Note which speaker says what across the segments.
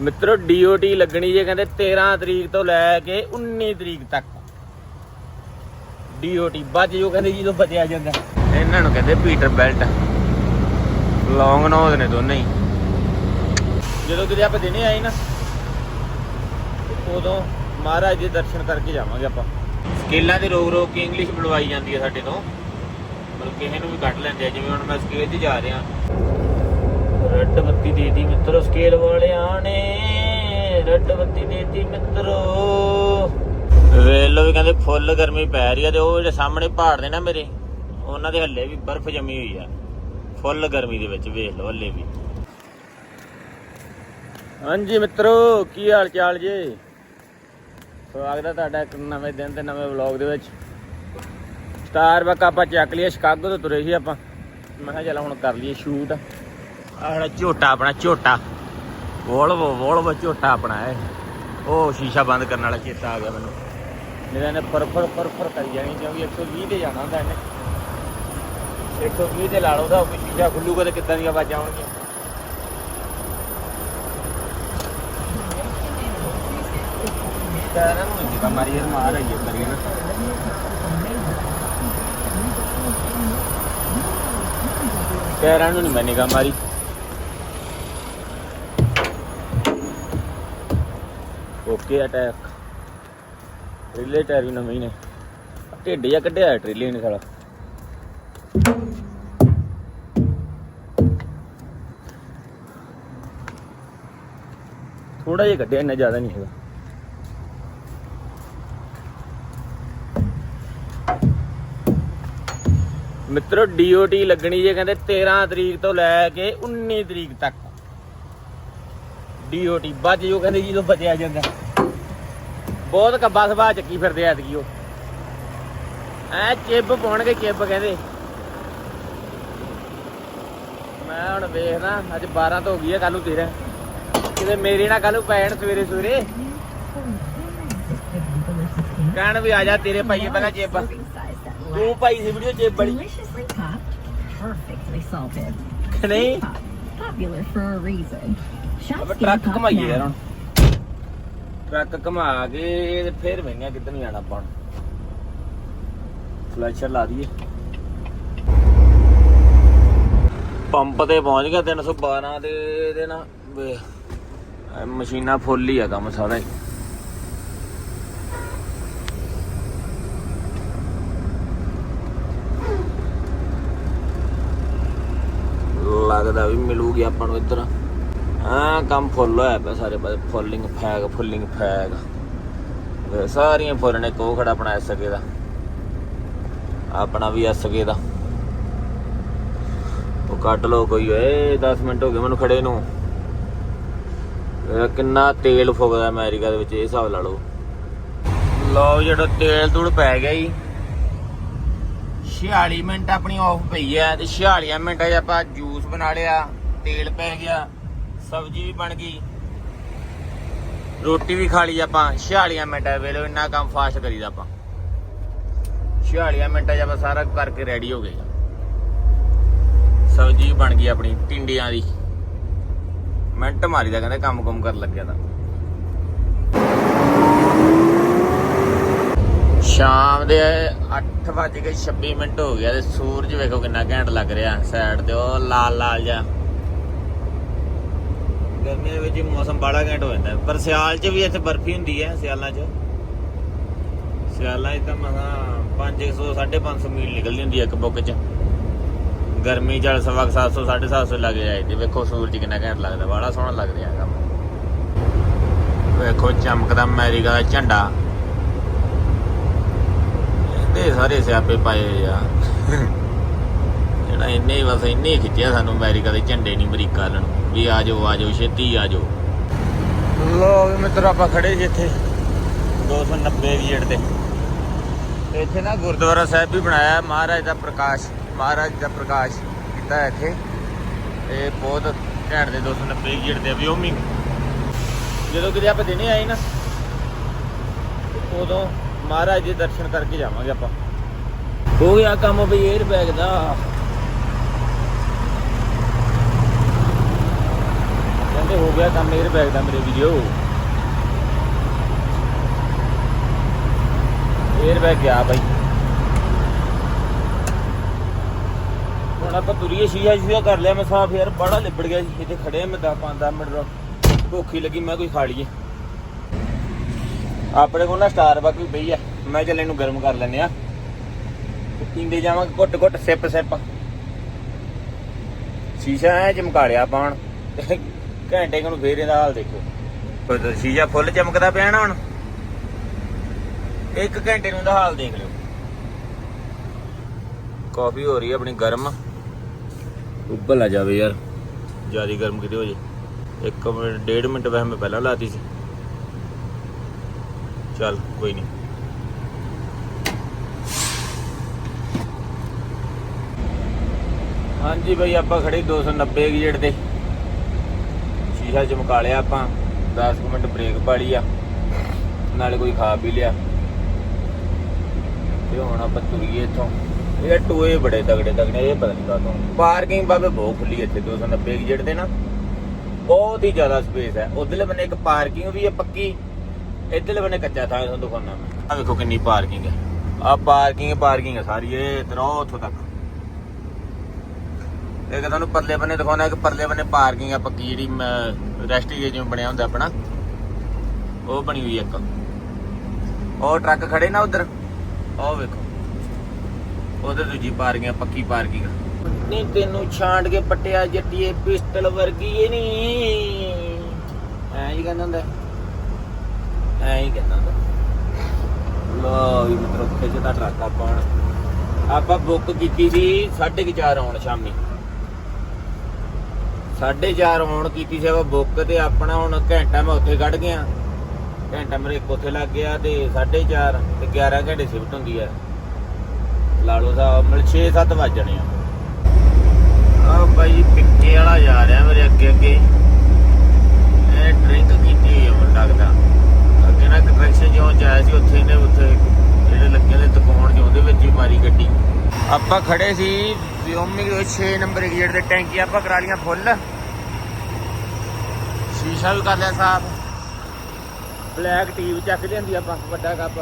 Speaker 1: ਮਿੱਤਰੋ ਡੀਓਟੀ ਲੱਗਣੀ ਜੇ ਕਹਿੰਦੇ 13 ਤਰੀਕ ਤੋਂ ਲੈ ਕੇ 19 ਤਰੀਕ ਤੱਕ। ਡੀਓਟੀ ਵੱਜ ਜੋ ਕਹਿੰਦੇ ਜਦੋਂ ਬਚਿਆ ਜਾਂਦਾ। ਇਹਨਾਂ ਨੂੰ ਕਹਿੰਦੇ ਪੀਟਰ ਬੈਲਟ ਲੌਂਗ ਨੋਜ਼ ਨੇ ਦੋਨੇ ਹੀ। ਜਦੋਂ ਕਿਤੇ ਆਪਾਂ ਦਿਨੇ ਆਏ ਨਾ ਉਦੋਂ ਮਹਾਰਾਜ ਦੇ ਦਰਸ਼ਨ ਕਰਕੇ ਜਾਵਾਂਗੇ ਆਪਾਂ। ਸਕੇਲਾਂ ਦੇ ਰੋਕ ਰੋਕ ਕੇ ਇੰਗਲਿਸ਼ ਬੁਲਵਾਈ ਜਾਂਦੀ ਹੈ ਸਾਡੇ ਤੋਂ। ਮਤਲਬ ਕਿਸੇ ਨੂੰ ਵੀ ਕੱਢ ਲੈਂਦੇ ਆ ਜਿਵੇਂ ਹੁਣ ਮੈਂ ਸਕੇਲ 'ਤੇ ਜਾ ਰਿਹਾ। ਰੈੱਡ ਬੱਤੀ ਦੇਤੀ ਮਿੱਤਰੋ ਸਕੇਲ ਵਾਲਿਆਂ ਨੇ ਰੈੱਡ ਬੱਤੀ ਦੇਤੀ ਮਿੱਤਰੋ ਵੇਲੋ ਵੀ ਕਹਿੰਦੇ ਫੁੱਲ ਗਰਮੀ ਪੈ ਰਹੀ ਆ ਤੇ ਉਹ ਜਿਹੜੇ ਸਾਹਮਣੇ ਪਹਾੜ ਨੇ ਨਾ ਮੇਰੇ, ਉਹਨਾਂ ਦੇ ਹੱਲੇ ਵੀ ਬਰਫ਼ ਜੰਮੀ ਹੋਈ ਆ। ਫੁੱਲ ਗਰਮੀ ਦੇ ਵਿੱਚ ਵੇਖ ਲਓ ਹੱਲੇ ਵੀ। ਹਾਂਜੀ ਮਿੱਤਰੋ, ਕੀ ਹਾਲ ਚਾਲ ਜੀ? ਸਵਾਗਤ ਹੈ ਤੁਹਾਡਾ ਇੱਕ ਨਵੇਂ ਦਿਨ ਤੇ ਨਵੇਂ ਵਲੌਗ ਦੇ ਵਿੱਚ। ਸਟਾਰ ਬੱਕ ਆਪਾਂ ਚੱਕ ਲਿਆ ਸ਼ਿਕਾਗੋ ਤੋਂ ਤੁਰੇ ਸੀ ਆਪਾਂ। ਮੈਂ ਕਿਹਾ ਚੱਲ ਹੁਣ ਕਰ ਲਈਏ ਸ਼ੂਟ। ਆਹ ਝੋਟਾ ਆਪਣਾ, ਝੋਟਾ। ਵੋਲਵੋ ਵੋਲਵੋ ਝੋਟਾ ਆਪਣਾ ਹੈ ਉਹ ਸ਼ੀਸ਼ਾ ਬੰਦ ਕਰਨ ਵਾਲਾ ਚੇਤਾ ਆ ਗਿਆ ਮੈਨੂੰ। ਮੇਰਾ ਨੇ ਫਰ ਫਰ ਕਰੀ ਜਾਣੀ, ਕਿਉਂਕਿ 120 ਤੇ ਜਾਣਾ ਹੁੰਦਾ ਇਹਨੇ। 120 ਤੇ ਲਾ ਲਓ ਤਾਂ ਕੋਈ ਸ਼ੀਸ਼ਾ ਖੁੱਲੂਗਾ ਤੇ ਕਿੱਦਾਂ ਦੀਆਂ ਆਵਾਜ਼ਾਂ ਆਉਣਗੀਆਂ। ਪੈਰਾਂ ਨੂੰ ਜਿੱਦਾਂ ਮਾਰੀ ਯਾਰ ਮਾਰ ਆਈ ਹੈ ਨਾ। ਪੈਰਾਂ ਨੂੰ ਨਹੀਂ ਮੈਂ ਨਿਗਾਹ ਮਾਰੀ। ਓਕੇ ਅਟੈਕ ਟ੍ਰੇਲੇ ਟਾਇਰ ਵੀ ਨਵੇਂ ਹੀ ਨੇ ਢਿੱਡ ਜਿਹਾ ਕੱਢਿਆ ਹੋਇਆ ਟ੍ਰੇਲੇ ਨੇ ਸਾਲਾ। ਥੋੜਾ ਜਿਹਾ ਕੱਢਿਆ, ਇੰਨਾ ਜ਼ਿਆਦਾ ਨਹੀਂ ਹੈਗਾ। ਮਿੱਤਰੋ ਡੀਓਟੀ ਲੱਗਣੀ ਜੇ ਕਹਿੰਦੇ 13 ਤਰੀਕ ਤੋਂ ਲੈ ਕੇ 19 ਤਰੀਕ ਤੱਕ। ਡੀਓਟੀ ਵੱਜ ਜੋ ਕਹਿੰਦੇ ਜਦੋਂ ਬਚਿਆ ਜਾਂਦਾ। ਬਹੁਤ ਕੱਬਾ ਸੁਭਾਅ ਚੱਕੀ ਫਿਰਦੇ ਐਤਕੀ ਉਹ। ਐ ਚਿੱਬ ਪਾਉਣਗੇ ਚਿੱਬ ਕਹਿੰਦੇ। ਮੈਂ ਹੁਣ ਵੇਖਦਾ ਅੱਜ 12 ਤੋਂ ਹੋ ਗਈ ਹੈ ਕੱਲ ਨੂੰ 13 ਕਿਤੇ ਮੇਰੀ ਨਾ ਕੱਲ ਨੂੰ ਪੈਣ ਸਵੇਰੇ ਸਵੇਰੇ। ਕਹਿਣ ਵੀ ਆ ਜਾ ਤੇਰੇ ਭਾਈਏ ਪਹਿਲਾਂ ਚਿੱਬ। ਤੂੰ ਭਾਈ ਸੀ ਵੀਡੀਓ ਚਿੱਬ ਬੜੀ
Speaker 2: perfectly salted.
Speaker 1: ਨਹੀਂ।
Speaker 2: Pop, popular for a reason.
Speaker 1: ਅਬ ਟਰੱਕ ਘਮਾਈਏ ਯਾਰ. ਹੁਣ। ਟਰੱਕ ਘਮਾ ਕੇ ਤੇ ਫੇਰ ਵੇਂਗਾ ਕਿੱਧਰ ਨੂੰ ਜਾਣਾ ਆਪਾਂ ਫਲੈਸ਼ਰ ਲਾ ਦਈਏ। ਪੰਪ ਤੇ ਪਹੁੰਚ ਗਿਆ 312 ਦੇ ਇਹਦੇ ਨਾਲ। ਮਸ਼ੀਨਾਂ ਫੁੱਲ ਹੀ ਆ ਕੰਮ ਸਾਰਾ ਹੀ। ਲੱਗਦਾ ਵੀ ਮਿਲੂਗੀ ਆਪਾਂ ਨੂੰ ਇੱਧਰ। ਹਾਂ ਕੰਮ ਫੁੱਲ ਹੋਇਆ ਪਿਆ ਸਾਰੇ ਪਾਸੇ, ਫੁੱਲਿੰਗ ਫੈਗ ਫੁੱਲਿੰਗ ਫੈਗ। ਸਾਰੀਆਂ ਫੁੱਲ ਨੇ ਕੋ ਖੜਾ ਆਪਣਾ ਐਸਕੇ ਦਾ। ਆਪਣਾ ਵੀ ਐਸਕੇ ਦਾ। ਉਹ ਕੱਟ ਲੋ ਕੋਈ ਓਏ 10 ਮਿੰਟ ਹੋ ਗਏ ਮੈਨੂੰ ਖੜੇ ਨੂੰ। ਕਿੰਨਾ ਤੇਲ ਫੁਕਦਾ ਅਮਰੀਕਾ ਦੇ ਵਿੱਚ, ਇਹ ਹਿਸਾਬ ਲਾ ਲਓ। ਲਓ ਜਿਹੜਾ ਤੇਲ ਤੂੜ ਪੈ ਗਿਆ ਜੀ। 46 ਮਿੰਟ ਆਪਣੀ ਆਫ ਪਈ ਹੈ ਤੇ 46 ਮਿੰਟਾਂ 'ਚ ਆਪਾਂ ਜੂਸ ਬਣਾ ਲਿਆ, ਤੇਲ ਪੈ ਗਿਆ। ਸਬਜ਼ੀ ਵੀ ਬਣ ਗਈ। ਰੋਟੀ ਵੀ ਖਾ ਲਈ ਆਪਾਂ। 46 ਮਿੰਟਾਂ ਵੇਲੇ ਇੰਨਾ ਕੰਮ ਫਾਸਟ ਕਰੀਦਾ ਆਪਾਂ। 46 ਮਿੰਟਾਂ 'ਚ ਆਪਾਂ ਸਾਰਾ ਕਰਕੇ ਰੈਡੀ ਹੋ ਗਏ। ਸਬਜ਼ੀ ਬਣ ਗਈ ਆਪਣੀ ਟਿੰਡੀਆਂ ਦੀ। ਮਿੰਟ ਮਾਰੀ ਦਾ ਕਹਿੰਦੇ ਕੰਮ ਕੁਮ ਕਰਨ ਲੱਗਿਆ ਤਾਂ। ਸ਼ਾਮ ਦੇ 8:26 ਮਿੰਟ ਹੋ ਗਿਆ ਤੇ ਸੂਰਜ ਵੇਖੋ ਕਿੰਨਾ ਘੈਂਟ ਲੱਗ ਰਿਹਾ। ਸਾਈਡ ਤੇ ਉਹ ਲਾਲ ਲਾਲ ਜਿਹਾ। ਗਰਮੀਆਂ ਵਿੱਚ ਮੌਸਮ ਬੜਾ ਘੈਂਟ ਹੋ ਜਾਂਦਾ ਪਰ ਸਿਆਲ 'ਚ ਵੀ ਇੱਥੇ ਬਰਫੀ ਹੁੰਦੀ ਹੈ, ਸਿਆਲਾਂ 'ਚ। ਸਿਆਲਾਂ 'ਚ ਤਾਂ ਮਸਾਂ 500 550 ਮੀਲ ਨਿਕਲਦੀ ਹੁੰਦੀ ਹੈ ਇੱਕ ਬੁੱਕ 'ਚ। ਗਰਮੀ ਚ ਸਵਾ 700 750 ਲੱਗ ਜਾਏ ਤੇ ਵੇਖੋ ਸੂਰਜ ਕਿੰਨਾ ਘੈਂਟ ਲੱਗਦਾ ਬੜਾ ਸੋਹਣਾ ਲੱਗ ਰਿਹਾ ਹੈਗਾ। ਵੇਖੋ ਚਮਕਦਾ ਅਮਰੀਕਾ ਦਾ ਝੰਡਾ। ਇਹਦੇ ਸਾਰੇ ਸਿਆਪੇ ਪਾਏ ਆ। ਜਿਹੜਾ ਇੰਨੇ ਹੀ ਬਸ ਇੰਨੇ ਹੀ ਖਿੱਚਿਆ ਸਾਨੂੰ ਅਮਰੀਕਾ ਦੇ ਝੰਡੇ ਨਹੀਂ ਅਮਰੀਕਾ ਵਾਲਿਆਂ ਨੂੰ। ਵੀ ਆ ਜਾਓ ਆ ਜਾਓ ਛੇਤੀ ਆ ਜਾਓ। ਲੋ ਵੀ ਮਿੱਤਰ ਆਪਾਂ ਖੜੇ ਸੀ ਇੱਥੇ। 290 ਦੀ ਜੜ ਤੇ। ਇੱਥੇ ਨਾ ਗੁਰਦੁਆਰਾ ਸਾਹਿਬ ਵੀ ਬਣਾਇਆ ਮਹਾਰਾਜ ਦਾ ਪ੍ਰਕਾਸ਼ ਮਹਾਰਾਜ ਦਾ ਪ੍ਰਕਾਸ਼ ਕੀਤਾ ਹੈ ਇੱਥੇ। ਤੇ ਬਹੁਤ ਘੈਂਟ ਦੇ 290 ਗੇਟ ਦੇ ਵਿਓਮਿੰਗ ਜਦੋਂ ਕਿਤੇ ਆਪਾਂ ਦਿਨੇ ਆਏ ਨਾ ਉਦੋਂ ਮਹਾਰਾਜ ਦੇ ਦਰਸ਼ਨ ਕਰਕੇ ਜਾਵਾਂਗੇ ਆਪਾਂ। ਹੋ ਗਿਆ ਕੰਮ ਬਈ 에ਅਰ ਬੈਗ ਦਾ। ਕਹਿੰਦੇ ਹੋ ਗਿਆ ਕੰਮ 에ਅਰ ਬੈਗ ਦਾ ਮੇਰੇ ਵੀਡੀਓ। 에ਅਰ ਬੈਗ ਗਿਆ ਬਾਈ। ਹੁਣ ਆਪਾਂ ਤੁਰੀਏ, ਸ਼ੀਸ਼ਾ ਸ਼ੀਸ਼ਾ ਕਰ ਲਿਆ ਮੈਂ ਸਾਫ਼, ਯਾਰ ਬੜਾ ਲਿਬੜ ਗਿਆ ਸੀ, ਇੱਥੇ ਖੜੇ ਮੈਂ 10 5 ਮਿੰਟ ਭੁੱਖੀ ਲੱਗੀ, ਮੈਂ ਕੋਈ ਖਾ ਲਈਏ। ਆਪਣੇ ਕੋਲ ਨਾ ਸਟਾਰਬਕ ਵੀ ਪਈ ਆ, ਮੈਂ ਚੱਲ ਇਹਨੂੰ ਗਰਮ ਕਰ ਲੈਨੇ ਆ ਤੇ ਪੀਂਦੇ ਜਾਵਾਂਗੇ ਘੁੱਟ ਘੁੱਟ, ਸਿਪ ਸਿਪ। ਸ਼ੀਸ਼ਾ ਐ ਚਮਕਾ ਲਿਆ ਆਪਾਂ ਘੰਟੇ ਕੁ ਨੂੰ ਫੇਰ ਇਹਦਾ ਹਾਲ ਦੇਖੋ। ਉਹ ਸ਼ੀਸ਼ਾ ਫੁੱਲ ਚਮਕਦਾ ਪਿਆ ਨਾ ਹੁਣ। ਇੱਕ ਘੰਟੇ ਨੂੰ ਦਾ ਹਾਲ ਦੇਖ ਲਿਓ। ਕਾਫੀ ਹੋ ਰਹੀ ਹੈ ਆਪਣੀ ਗਰਮ। ਉੱਬਲ ਆ ਜਾਵੇ ਯਾਰ। ਜ਼ਿਆਦਾ ਗਰਮ ਕਿਤੇ ਹੋ ਜੇ। ਇੱਕ ਮਿੰਟ, ਡੇਢ ਮਿੰਟ ਵੈਸੇ ਮੈਂ ਪਹਿਲਾਂ ਲਾਤੀ ਸੀ। ਚੱਲ, ਕੋਈ ਨਹੀਂ। ਹਾਂਜੀ ਬਈ, ਆਪਾਂ ਖੜੇ 290 ਗੇਟ ਤੇ। ਸ਼ੀਸ਼ਾ ਚਮਕਾ ਲਿਆ ਆਪਾਂ 10 ਮਿੰਟ ਬ੍ਰੇਕ ਪਾ ਲਈ ਆ। ਨਾਲੇ ਕੋਈ ਖਾ ਪੀ ਲਿਆ। ਤੇ ਹੁਣ ਆਪਾਂ ਤੁਰੀਏ ਇੱਥੋਂ। ਇਹ ਟੋਏ ਬੜੇ ਤਗੜੇ ਤਗੜੇ ਇਹ ਪਤਾ ਨਹੀਂ ਕਾਹਤੋਂ। ਪਾਰਕਿੰਗ ਬਾਬੇ ਬਹੁਤ ਖੁੱਲੀ ਇੱਥੇ 290 ਗੇਟ ਦੇ ਨਾ। ਬਹੁਤ ਹੀ ਜ਼ਿਆਦਾ ਸਪੇਸ ਹੈ ਉਧਰਲੇ ਬੰਨੇ ਇੱਕ ਪਾਰਕਿੰਗ ਵੀ ਹੈ ਪੱਕੀ। ਇੱਧਰਲੇ ਬੰਨੇ ਕੱਚਾ ਥਾਂ ਤੁਹਾਨੂੰ ਦਿਖਾਉਣਾ ਮੈਂ। ਆ ਵੇਖੋ ਕਿੰਨੀ ਪਾਰਕਿੰਗ ਹੈ ਆ ਪਾਰਕਿੰਗ ਪਾਰਕਿੰਗ ਹੈ ਸਾਰੀ, ਇਹ ਤਰੋ ਉੱਥੋਂ ਤੱਕ। ਇੱਕ ਤੁਹਾਨੂੰ ਪਰਲੇ ਬੰਨੇ ਦਿਖਾਉਣਾ ਕਿ ਪਰਲੇ ਬੰਨੇ ਪਾਰਕਿੰਗ ਆ ਪੱਕੀ ਜਿਹੜੀ ਰੈਸਟ ਏਰੀਆ ਜਿਵੇਂ ਬਣਿਆ ਹੁੰਦਾ ਆਪਣਾ। ਉਹ ਬਣੀ ਹੋਈ ਇੱਕ। ਉਹ ਟਰੱਕ ਖੜੇ ਨਾ ਉਧਰ? ਉਹ ਵੇਖੋ। ਉਧਰ ਦੂਜੀ ਪਾਰਕਿੰਗ ਆ, ਪੱਕੀ ਪਾਰਕਿੰਗ ਨਹੀਂ ਤੈਨੂੰ ਛਾਂਟ ਕੇ ਪੱਟਿਆ ਜੱਟੀਏ ਪਿਸਟਲ ਵਰਗੀ ਇਹ ਨਹੀਂ ਐਂ ਹੀ ਕਹਿੰਦਾ ਹੁੰਦਾ। ਐਂ ਹੀ ਕਹਿੰਦਾ ਹੁੰਦਾ। ਲੋ ਵੀ ਮਤਲਬ ਖਿੱਚਦਾ ਟਰੱਕ ਆਪਾਂ ਆਪਾਂ ਬੁੱਕ ਕੀਤੀ ਸੀ 4:30 ਆਉਣ ਸ਼ਾਮੀ। 4:30 ਆਉਣ ਕੀਤੀ ਸੀ ਆਪਾਂ ਬੁੱਕ ਤੇ ਆਪਣਾ ਹੁਣ ਘੰਟਾ ਮੈਂ ਉੱਥੇ ਕੱਢ ਗਿਆ। ਘੰਟਾ ਮੇਰੇ ਇੱਕ ਉੱਥੇ ਲੱਗ ਗਿਆ ਤੇ 4:30 ਤੇ 11 ਘੰਟੇ ਸ਼ਿਫਟ ਹੁੰਦੀ ਹੈ ਲਾ ਲਓ ਸਾਹਿਬ ਮਿਲ 6-7 ਵੱਜ ਜਾਣੇ ਆ। ਆ ਬਾਈ ਪਿੱਕੇ ਵਾਲਾ ਜਾ ਰਿਹਾ ਮੇਰੇ ਅੱਗੇ ਅੱਗੇ। ਇਹ ਡਰਿੰਕ ਕੀਤੀ ਹੋਈ ਹੈ ਮੈਨੂੰ ਲੱਗਦਾ ਅੱਗੇ ਨਾ ਕੰਟਰੈਕਸ਼ਨ ਜਿਉਂ ਜਾਇਆ ਸੀ, ਉੱਥੇ ਇਹਨੇ ਉੱਥੇ ਜਿਹੜੇ ਲੱਗੇ ਨੇ ਦੁਕਾਨ ਜਿਉਂ ਉਹਦੇ ਵਿੱਚ ਹੀ ਮਾਰੀ ਗੱਡੀ। ਆਪਾਂ ਖੜੇ ਸੀ ਵਿਓਮਿੰਗ 6 ਨੰਬਰ ਗੇਟ ਦੇ ਟੈਂਕੀ, ਆਪਾਂ ਕਰਾ ਲੀਆਂ ਫੁੱਲ। ਸ਼ੀਸ਼ਾ ਵੀ ਕਰ ਲਿਆ ਸਾਫ਼। ਬਲੈਕ ਟੀ ਚੱਕ ਲਿਆਂਦੀ ਆਪਾਂ, ਵੱਡਾ ਕੱਪ।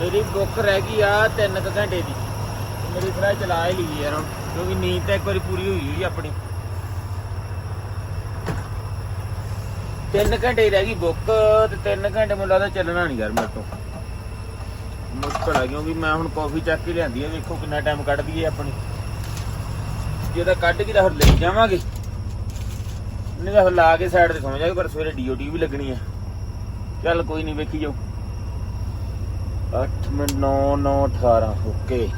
Speaker 1: ਮੇਰੀ ਬੁੱਕ ਰਹਿ ਗਈ ਆ 3 ਘੰਟੇ ਦੀ। ਮੇਰੀ ਫਰਾਈ ਚਲਾ ਹੀ ਲਈ ਯਾਰ ਕਿਉਂਕਿ ਨੀਂਦ ਤਾਂ ਇੱਕ ਵਾਰੀ ਪੂਰੀ ਹੋਈ ਹੋਈ ਆਪਣੀ। 3 ਘੰਟੇ ਹੀ ਰਹਿ ਗਈ ਬੁੱਕ ਤੇ 3 ਘੰਟੇ ਮੈਨੂੰ ਲੱਗਦਾ ਚੱਲਣਾ ਨਹੀਂ ਯਾਰ ਮੇਰੇ ਤੋਂ। ਮੁਸ਼ਕਲ ਆ ਕਿਉਂਕਿ ਮੈਂ ਹੁਣ ਕਾਫੀ ਚੱਕ ਕੇ ਲਿਆਂਦੀ ਆ, ਵੇਖੋ ਕਿੰਨਾ ਟਾਈਮ ਕੱਢਦੀ ਏ ਆਪਣੀ। ਜੇ ਤਾਂ ਕੱਢ ਕੇ ਤਾਂ ਫਿਰ ਲੈ ਜਾਵਾਂਗੇ। ਨਹੀਂ ਤਾਂ ਲਾ ਕੇ ਸਾਈਡ ਤੇ ਸੌਂ ਜਾਗੇ ਪਰ ਸਵੇਰੇ ਡੀਓਟੀ ਵੀ ਲੱਗਣੀ ਆ। ਚੱਲ ਕੋਈ ਨਹੀਂ, ਵੇਖੀ ਜਾਓ। 8 ਮਿੰਟ 9 9 18 ਓਕੇ।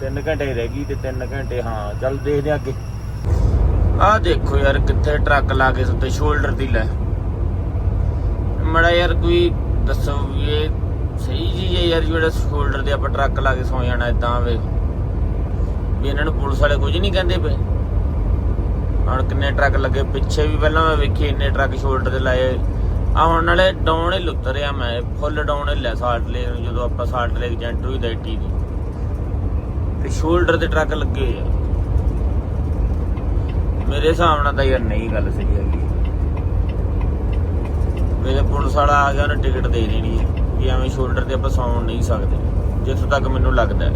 Speaker 1: 3 ਘੰਟੇ ਰਹਿ ਗਈ ਤੇ 3 ਘੰਟੇ, ਹਾਂ, ਚੱਲ ਦੇਖਦੇ ਅੱਗੇ। ਆਹ ਦੇਖੋ ਯਾਰ, ਕਿੱਥੇ ਟਰੱਕ ਲਾ ਕੇ ਸੁੱਤੇ ਸ਼ੋਲਡਰ ਦੀ ਲੈ। ਮੜਾ ਯਾਰ, ਕੋਈ ਦੱਸੋ ਵੀ ਇਹ ਸਹੀ ਚੀਜ਼ ਹੈ ਯਾਰ ਜਿਹੜਾ ਸ਼ੋਲਡਰ ਤੇ ਆਪਾਂ ਟਰੱਕ ਲਾ ਕੇ ਸੌ ਜਾਣਾ ਇਦਾਂ ਵੇ। ਵੀ ਇਹਨਾਂ ਨੂੰ ਪੁਲਿਸ ਵਾਲੇ ਕੁਝ ਨਹੀਂ ਕਹਿੰਦੇ ਪਏ। ਹੁਣ ਕਿੰਨੇ ਟਰੱਕ ਲੱਗੇ, ਪਿੱਛੇ ਵੀ ਪਹਿਲਾਂ ਮੈਂ ਵੇਖੀ ਇੰਨੇ ਟਰੱਕ ਸ਼ੋਲਡਰ ਤੇ ਲਾਏ। ਆ ਹੁਣ ਨਾਲੇ ਡਾਊਨ ਹੀ ਲੁੱਤਰਿਆ ਮੈਂ ਫੁੱਲ ਡਾਊਨ ਹੀ ਲੈ ਸਾਲਟ ਲੈ ਜਦੋਂ ਆਪਾਂ ਸਾਲਟ ਲੈ ਜੈਂਟ ਹੋਈ ਦਾ ਟੀ ਦੀ। ਤੇ ਸ਼ੋਲਡਰ ਤੇ ਟਰੱਕ ਲੱਗੇ ਆ। ਮੇਰੇ ਹਿਸਾਬ ਨਾਲ ਤਾਂ ਯਾਰ ਨਹੀਂ ਗੱਲ ਸਹੀ ਹੈਗੀ। ਮੇਰੇ ਪੁਲਿਸ ਵਾਲਾ ਆ ਗਿਆ, ਉਹਨੇ ਟਿਕਟ ਦੇ ਦੇਣੀ ਹੈ। ਕਿ ਐਵੇਂ ਸ਼ੋਲਡਰ ਤੇ ਆਪਾਂ ਸੌਣ ਨਹੀਂ ਸਕਦੇ। ਜਿੱਥੋਂ ਤੱਕ ਮੈਨੂੰ ਲੱਗਦਾ ਹੈ।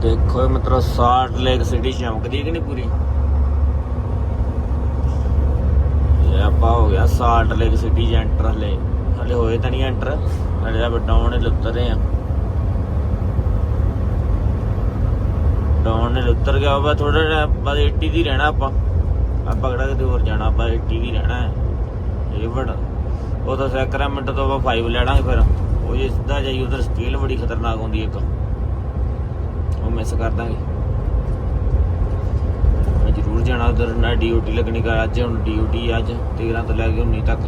Speaker 1: ਦੇਖੋ ਇਹ ਮਤਲਬ ਸਾਲਟ ਲੇਕ ਸਿਟੀ ਚਮਕਦੀ ਹੈ ਕਿ ਨਹੀਂ ਪੂਰੀ? ਇਹ ਆਪਾਂ ਹੋ ਗਿਆ ਸਾਲਟ ਲੇਕ ਸਿਟੀ ਚ ਐਂਟਰ ਹਲੇ। ਹਲੇ ਹੋਏ ਤਾਂ ਨਹੀਂ ਐਂਟਰ ਹਲੇ ਤਾਂ ਡਾਊਨ ਹੀ ਲੁੱਤਰ ਰਹੇ ਆ ਡਾਊਨ ਨੇ ਉਤਰ ਗਿਆ ਵਾ ਥੋੜਾ ਜਿਹਾ ਬਸ 80 ਦੀ ਰਹਿਣਾ ਆਪਾਂ। ਆਪਾਂ ਕਿਹੜਾ ਕਿਤੇ ਹੋਰ ਜਾਣਾ, ਆਪਾਂ 80 ਦੀ ਰਹਿਣਾ ਹੈ ਇਹ ਵੜ ਉਹ ਤਾਂ ਸੈਕਰਾਮੈਂਟ ਤੋਂ ਆਪਾਂ 5 ਲੈਣਾ ਫਿਰ। ਉਹ ਜੇ ਸਿੱਧਾ ਜਾਈ ਉਧਰ ਸਕੇਲ ਬੜੀ ਖਤਰਨਾਕ ਹੁੰਦੀ ਇੱਕ। ਉਹ ਮਿਸ ਕਰ ਦਾਂਗੇ। ਮੈਂ ਜ਼ਰੂਰ ਜਾਣਾ ਉਧਰ, ਨਾ ਡਿਊਟੀ ਲੱਗਣੀ ਕਰ ਅੱਜ, ਹੁਣ ਡਿਊਟੀ ਅੱਜ 13 ਤੋਂ ਲੈ ਕੇ 19 ਤੱਕ।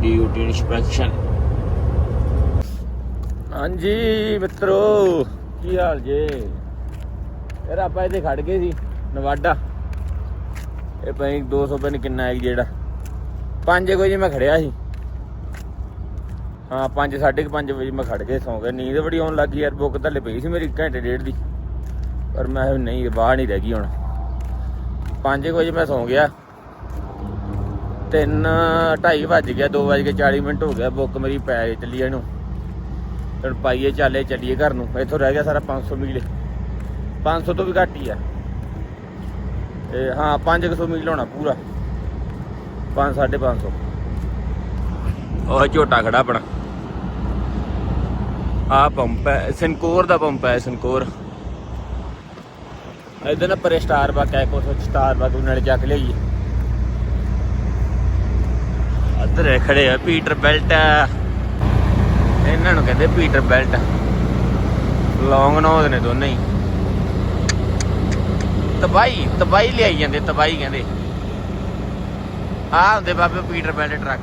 Speaker 1: ਡਿਊਟੀ ਇਨਸਪੈਕਸ਼ਨ ਹਾਂਜੀ, ਮਿੱਤਰੋ, ਕੀ ਹਾਲ ਜੇ? ਯਾਰ ਆਪਾਂ ਇੱਥੇ ਖੜ ਗਏ ਸੀ, ਨਵਾਡਾ। ਇਹ ਪਈ 200 ਪਨ ਕਿੰਨਾ ਹੈ ਜਿਹੜਾ। 5 ਵਜੇ ਮੈਂ ਖੜਿਆ ਸੀ। ਹਾਂ 5 5:30 ਵਜੇ ਮੈਂ ਖੜ ਕੇ ਸੌਂ ਗਿਆ। ਨੀਂਦ ਬੜੀ ਆਉਣ ਲੱਗੀ ਯਾਰ ਬੁੱਕ ਥੱਲੇ ਪਈ ਸੀ ਮੇਰੀ ਘੰਟੇ, ਡੇਢ ਦੀ। ਪਰ ਮੈਂ ਨਹੀਂ ਬਾਹਰ ਨਹੀਂ ਰਹਿ ਗਈ ਹੁਣ। 5 ਵਜੇ ਮੈਂ ਸੌਂ ਗਿਆ। 3 2:30 ਵੱਜ ਗਿਆ 2 ਵਜ ਕੇ 40 ਮਿੰਟ ਹੋ ਗਿਆ ਬੁੱਕ ਮੇਰੀ ਪੈ ਚੱਲੀ ਇਹਨੂੰ। ਹੁਣ ਪਾਈਏ, ਚਾਲੇ ਚੱਲੀਏ ਘਰ ਨੂੰ। ਇੱਥੋਂ ਰਹਿ ਗਿਆ ਸਾਰਾ 500 ਮੀਲ। 500 ਤੋਂ ਵੀ ਘੱਟ ਹੀ ਆ। ਇਹ ਹਾਂ 500 ਮੀਲ ਹੋਣਾ ਪੂਰਾ। 5 550 ਉਹ ਝੋਟਾ ਖੜਾ ਆਪਣਾ। ਆ ਪੰਪ ਹੈ ਸਨਕੋਰ ਦਾ ਪੰਪ ਹੈ ਸਨਕੋਰ ਇਧਰ ਨਾ ਪਰੇ ਸਟਾਰ ਬਕ ਹੈ ਕੋਸ ਸਟਾਰ ਬਕ ਨਾਲੇ ਚੱਕ ਲਈਏ। ਇੱਧਰ ਖੜੇ ਆ ਪੀਟਰ ਬੈਲਟ ਇਹਨਾਂ ਨੂੰ ਕਹਿੰਦੇ ਪੀਟਰ ਬੈਲਟ। ਲੌਂਗ ਨੋਜ਼ ਨੇ ਦੋਨੇ ਹੀ। ਤਬਾਈ ਤਬਾਈ ਲਿਆਈ ਜਾਂਦੇ ਤਬਾਈ ਕਹਿੰਦੇ। ਆ ਹੁੰਦੇ ਬਾਬੇ ਪੀਟਰ ਬੈਲਟ ਟਰੱਕ।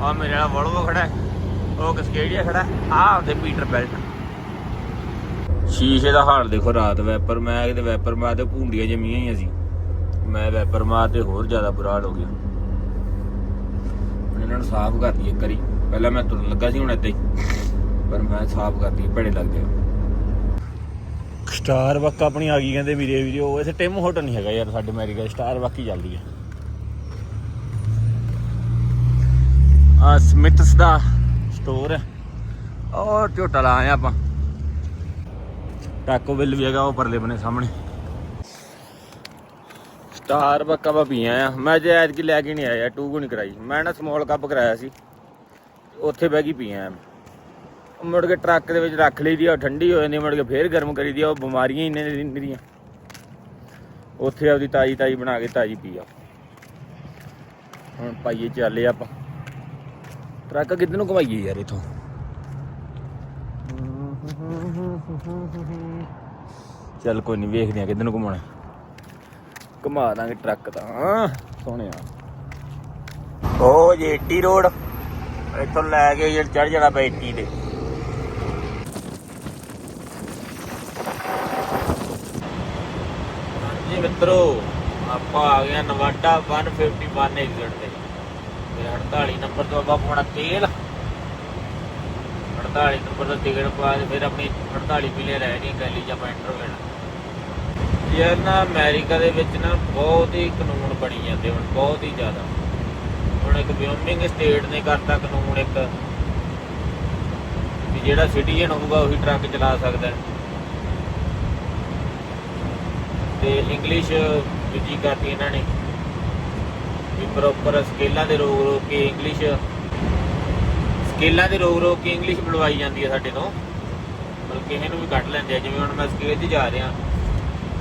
Speaker 1: ਆ ਮੇਰੇ ਨਾਲ ਵੋਲਵੋ ਖੜਾ ਉਹ ਕਸਕੇਡੀਆ ਖੜਾ ਆ ਹੁੰਦੇ ਪੀਟਰ ਬੈਲਟ। ਸ਼ੀਸ਼ੇ ਦਾ ਹਾਲ ਦੇਖੋ, ਰਾਤ ਵੈਪਰ ਮੈਂ ਕਿਤੇ ਵੈਪਰ ਮਾਰ ਤੇ ਭੁੰਡੀਆਂ ਜਮੀਆਂ ਹੀ ਸੀ। ਮੈਂ ਵੈਪਰ ਮਾਰ ਤੇ ਹੋਰ ਜ਼ਿਆਦਾ ਬੁਰਾ ਹਾਲ ਹੋ ਗਿਆ। ਇਹਨਾਂ ਨੂੰ ਸਾਫ਼ ਕਰਦੀ ਇੱਕ ਵਾਰੀ। ਪਹਿਲਾਂ ਮੈਂ ਤੁਰਨ ਲੱਗਾ ਸੀ ਹੁਣ ਏਦਾਂ ਹੀ। ਪਰ ਮੈਂ ਸਾਫ਼ ਕਰਦੀ ਭੜੇ ਲੱਗ ਆ ਸਟਾਰ ਵਕ ਆਪਣੀ ਆ ਗਈ ਕਹਿੰਦੇ ਵੀਰੇ ਵੀਡੀਓ ਇੱਥੇ ਟਿਮ ਹੋਟਲ ਨਹੀਂ ਹੈਗਾ ਯਾਰ ਸਾਡੇ ਅਮਰੀਕਾ ਸਟਾਰ ਬੱਕ ਹੀ ਚੱਲਦੀ ਹੈ ਆ ਸਮਿਥਸ ਦਾ ਸਟੋਰ ਹੈ ਔਰ ਝੋਟਾ ਲਾਏ ਆਪਾਂ। ਟਾਕੋ ਬਿੱਲ ਵੀ ਹੈਗਾ, ਉਹ ਪਰਲੇ ਬਨੇ ਸਾਹਮਣੇ। ਸਟਾਰ ਬੱਕਾ ਆਪਾਂ ਪੀ ਆ। ਮੈਂ ਜੇ ਐਤ ਲੈ ਕੇ ਨਹੀਂ ਆਇਆ ਟੂ ਕੋ ਨਹੀਂ ਕਰਾਈ। ਮੈਂ ਨਾ ਸਮਾਲ ਕੱਪ ਕਰਾਇਆ ਸੀ। ਉੱਥੇ ਬਹਿ ਕੇ ਪੀ ਪੀਆ ਮੁੜ ਕੇ ਟਰੱਕ ਦੇ ਵਿੱਚ ਰੱਖ ਲਈ ਦੀ ਆ ਉਹ ਠੰਡੀ ਹੋ ਜਾਂਦੀ ਆ, ਮੁੜ ਕੇ ਫੇਰ ਗਰਮ ਕਰੀ ਦੀ ਆ ਉਹ ਬਿਮਾਰੀਆਂ ਹੀ ਇੰਨੇ ਦੀਆਂ। ਉੱਥੇ ਆਪਦੀ ਤਾਜੀ ਤਾਜੀ ਬਣਾ ਕੇ ਤਾਜੀ ਪੀ ਆ। ਹੁਣ ਪਾਈਏ ਚੱਲੇ ਆਪਾਂ। ਟਰੱਕ ਕਿੱਧਰ ਨੂੰ ਘਵਾਈਏ ਯਾਰ ਇਥੋਂ? ਚੱਲ ਕੋਈ ਨਹੀਂ ਵੇਖਦੇ ਆ ਕਿੱਧਰ ਨੂੰ ਘੁਮਾਉਣਾ ਘੁਮਾ ਦਾਂਗੇ ਟਰੱਕ ਤਾਂ ਸੋਹਣਿਆ ਉਹ ਜੇ ਰੋਡ। ਇੱਥੋਂ ਲੈ ਕੇ ਚੜ ਜਾਣਾ ਪੈ ਤੇ। ਜੀ ਮਿੱਤਰੋ, ਆਪਾਂ ਆ ਗਏ ਨਵਾਡਾ 151 ਐਗਜ਼ਿਟ ਤੇ। ਤੇ 48 ਨੰਬਰ ਤੋਂ ਆਪਾਂ ਪਾਉਣਾ ਤੇਲ 48 ਨੰਬਰ ਦਾ ਟਿਕਟ ਪਾ ਕੇ ਫਿਰ ਆਪਣੀ 48 ਮਿਲੇ ਰਹਿ ਨਹੀਂ ਗਲੀ ਜਾਂ ਪੈਂਟਰ ਲੈਣਾ। ਯਾਰ ਨਾ ਅਮਰੀਕਾ ਦੇ ਵਿੱਚ ਨਾ ਬਹੁਤ ਹੀ ਕਾਨੂੰਨ ਬਣੀ ਜਾਂਦੇ ਹੁਣ, ਬਹੁਤ ਹੀ ਜ਼ਿਆਦਾ। ਹੁਣ ਇੱਕ ਵਿਓਮਿੰਗ ਸਟੇਟ ਨੇ ਕਰਤਾ ਕਾਨੂੰਨ ਇੱਕ, ਵੀ ਜਿਹੜਾ ਸਿਟੀਜ਼ਨ ਹੋਊਗਾ ਉਹੀ ਟਰੱਕ ਚਲਾ ਸਕਦਾ ਹੈ। ਤੇ ਇੰਗਲਿਸ਼ ਦੂਜੀ ਕਰਤੀ ਇਹਨਾਂ ਨੇ। ਵੀ ਪ੍ਰੋਪਰ ਸਕੇਲਾਂ ਦੇ ਰੋਕ ਰੋਕ ਕੇ ਇੰਗਲਿਸ਼ ਸਕੇਲਾਂ ਦੇ ਰੋਕ ਰੋਕ ਕੇ ਇੰਗਲਿਸ਼ ਬੁਲਵਾਈ ਜਾਂਦੀ ਹੈ ਸਾਡੇ ਤੋਂ। ਬਲਕਿ ਇਹਨੂੰ ਵੀ ਕੱਢ ਲੈਂਦੇ ਆ। ਜਿਵੇਂ ਹੁਣ ਮੈਂ ਸਕੇਲ 'ਤੇ ਜਾ ਰਿਹਾ।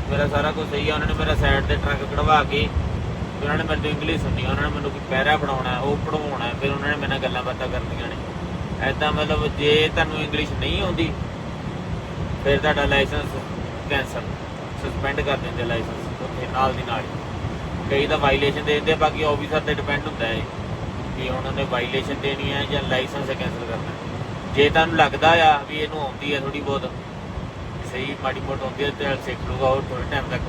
Speaker 1: ਮੇਰਾ ਸਾਰਾ ਕੁਝ ਸਹੀ ਆ। ਉਹਨਾਂ ਨੇ ਮੇਰਾ ਸਾਈਡ ਤੇ ਟਰੱਕ ਕਢਵਾ ਕੇ ਫਿਰ ਉਹਨਾਂ ਨੇ ਮੈਨੂੰ ਇੰਗਲਿਸ਼ ਸੁਣੀ। ਉਹਨਾਂ ਨੇ ਮੈਨੂੰ ਕੋਈ ਪੈਰਾ ਬਣਾਉਣਾ ਉਹ ਪੜਾਉਣਾ ਫਿਰ ਉਹਨਾਂ ਨੇ ਮੇਰੇ ਨਾਲ ਗੱਲਾਂ ਬਾਤਾਂ ਕਰਨੀਆਂ ਨੇ। ਐਦਾਂ ਮਤਲਬ ਜੇ ਤੁਹਾਨੂੰ ਇੰਗਲਿਸ਼ ਨਹੀਂ ਆਉਂਦੀ, ਫਿਰ ਤੁਹਾਡਾ ਲਾਇਸੈਂਸ ਕੈਂਸਲ ਸਸਪੈਂਡ ਕਰ ਦਿੰਦੇ ਲਾਇਸੈਂਸ ਉੱਥੇ ਨਾਲ ਦੀ ਨਾਲ ਕਈ ਤਾਂ ਵਾਇਲੇਸ਼ਨ ਦੇ ਦਿੰਦੇ ਆ, ਬਾਕੀ ਆਫੀਸਰ ਤੇ ਡਿਪੈਂਡ ਹੁੰਦਾ ਹੈ ਵੀ ਉਹਨਾਂ ਨੇ ਵਾਈਲੇਸ਼ਨ ਦੇਣੀ ਹੈ ਜਾਂ ਲਾਇਸੈਂਸ ਕੈਂਸਲ ਕਰਨਾ ਹੈ। ਜੇ ਤੁਹਾਨੂੰ ਲੱਗਦਾ ਆ ਵੀ ਇਹਨੂੰ ਆਉਂਦੀ ਹੈ ਥੋੜੀ ਬਹੁਤ ਸਹੀ ਮਾੜੀ ਮੋਟ ਆਉਂਦੀ ਹੈ ਤੇ ਸਿੱਖ ਲੂਗਾ ਉਹ ਥੋੜੇ ਟਾਈਮ ਤੱਕ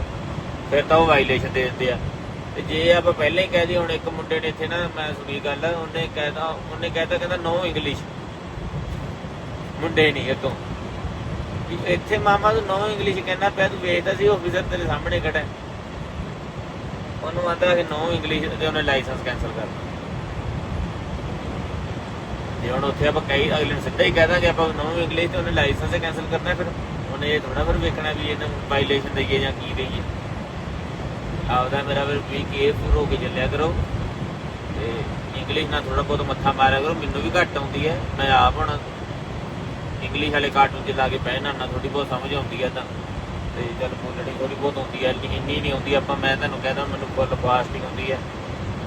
Speaker 1: ਫਿਰ ਤਾਂ ਉਹ ਵਾਇਲੇਸ਼ਨ ਦੇ ਦਿੰਦੇ ਆ। ਤੇ ਜੇ ਆਪਾਂ ਪਹਿਲਾਂ ਹੀ ਕਹਿ ਦਈਏ ਹੁਣ ਇੱਕ ਮੁੰਡੇ ਨੇ ਇੱਥੇ ਨਾ ਮੈਂ ਸੁਣੀ ਗੱਲ ਉਹਨੇ ਕਹਿਤਾ ਉਹਨੇ ਕਹਿਤਾ ਕਹਿੰਦਾ ਨੋ ਇੰਗਲਿਸ਼ ਮੁੰਡੇ ਨਹੀਂ ਅੱਗੋਂ। ਵੀ ਇੱਥੇ ਮਾਮਾ ਤੂੰ ਨੋ ਇੰਗਲਿਸ਼ ਕਹਿੰਦਾ ਪਿਆ, ਤੂੰ ਵੇਖਦਾ ਸੀ ਆਫੀਸਰ ਤੇਰੇ ਸਾਹਮਣੇ ਖੜਾ ਉਹਨੂੰ ਆਂਦਾ ਕਿ ਨੋ ਇੰਗਲਿਸ਼ ਤੇ ਉਹਨੇ ਲਾਇਸੈਂਸ ਕੈਂਸਲ ਕਰਤਾ ਜੇ ਹੁਣ ਉੱਥੇ ਆਪਾਂ ਕਈ ਅਗਲੇ ਨੂੰ ਸਿੱਧਾ ਹੀ ਕਹਿ ਦਾਂਗੇ ਆਪਾਂ ਨੋ ਇੰਗਲਿਸ਼ ਤੇ ਉਹਨੇ ਲਾਇਸੈਂਸ ਕੈਂਸਲ ਕਰਨਾ, ਫਿਰ ਉਹਨੇ ਇਹ ਥੋੜਾ ਫਿਰ ਵੇਖਣਾ ਵੀ ਇਹਨੂੰ ਵਾਈਲੇਸ਼ਨ ਦਈਏ ਜਾਂ ਕੀ ਦਈਏ। ਆਪਦਾ ਮੇਰਾ ਫਿਰ ਵੀ ਕੇਅਰਫੁਲ ਹੋ ਕੇ ਚੱਲਿਆ ਕਰੋ। ਤੇ ਇੰਗਲਿਸ਼ ਨਾਲ ਥੋੜਾ ਬਹੁਤ ਮੱਥਾ ਮਾਰਿਆ ਕਰੋ, ਮੈਨੂੰ ਵੀ ਘੱਟ ਆਉਂਦੀ ਹੈ, ਮੈਂ ਆਪ ਹੁਣ ਇੰਗਲਿਸ਼ ਵਾਲੇ ਕਾਰਟੂਨ ਚ ਲਾ ਕੇ ਪਹਿਨਾ ਨਾ ਥੋੜੀ ਬਹੁਤ ਸਮਝ ਆਉਂਦੀ ਹੈ ਤਾਂ, ਤੇ ਚੱਲ ਬੋਲਣੀ ਥੋੜੀ ਬਹੁਤ ਆਉਂਦੀ ਹੈ ਇੰਨੀ ਇੰਨੀ ਨਹੀਂ ਆਉਂਦੀ, ਆਪਾਂ ਮੈਂ ਤੁਹਾਨੂੰ ਕਹਿੰਦਾ ਮੈਨੂੰ ਫੁੱਲ ਫਾਸਟ ਆਉਂਦੀ ਹੈ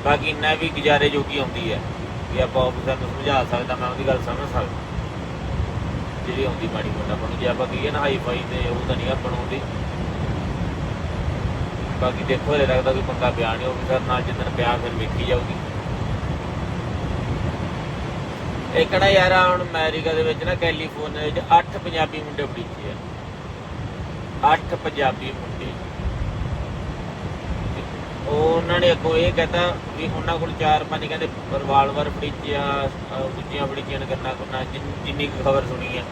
Speaker 1: ਬਾਕੀ ਇੰਨਾ ਵੀ ਗੁਜ਼ਾਰੇ ਜੋਗੀ ਆਉਂਦੀ ਹੈ ਵੀ ਆਪਾਂ ਆਫਿਸਰ ਨੂੰ ਸਮਝਾ ਸਕਦਾ, ਮੈਂ ਉਹਦੀ ਗੱਲ ਸਮਝ ਸਕਦਾ। ਜਿਹੜੀ ਆਉਂਦੀ ਮਾੜੀ ਮੋਟਾ, ਆਪਾਂ ਨੂੰ ਜੇ ਆਪਾਂ ਕਹੀਏ ਨਾ ਹਾਈ ਫਾਈ ਤੇ ਉਹ ਤਾਂ ਨਹੀਂ ਆਪਾਂ ਨੂੰ ਆਉਂਦੀ। ਬਾਕੀ ਦੇਖੋ ਇਹ ਲੱਗਦਾ ਕੋਈ ਪੰਗਾ ਪਿਆ ਨਹੀਂ ਆਫਿਸਰ ਨਾਲ ਜਿੱਦਣ ਪਿਆ ਫਿਰ ਵੇਖੀ ਜਾਊਗੀ। ਇਹ ਕਿਹੜਾ ਯਾਰ ਆ ਹੁਣ ਅਮਰੀਕਾ ਦੇ ਵਿੱਚ ਨਾ ਕੈਲੀਫੋਰਨੀਆ ਵਿੱਚ 8 ਪੰਜਾਬੀ ਮੁੰਡੇ ਫੜੀਚੇ ਆ। 8 ਪੰਜਾਬੀ ਮੁੰਡੇ। ਉਹ ਉਹਨਾਂ ਨੇ ਅੱਗੋਂ ਇਹ ਕਹਤਾ ਵੀ ਉਹਨਾਂ ਕੋਲ ਚਾਰ ਪੰਜ ਕਹਿੰਦੇ ਰਿਵਾਲਵਰ ਫੜੀਚੇ ਦੂਜੀਆਂ ਫੜੀਚੀਆਂ ਨੇ ਕਰਨਾ ਕਰਨਾ ਜਿੰਨੀ ਕੁ ਖਬਰ ਸੁਣੀ ਆ।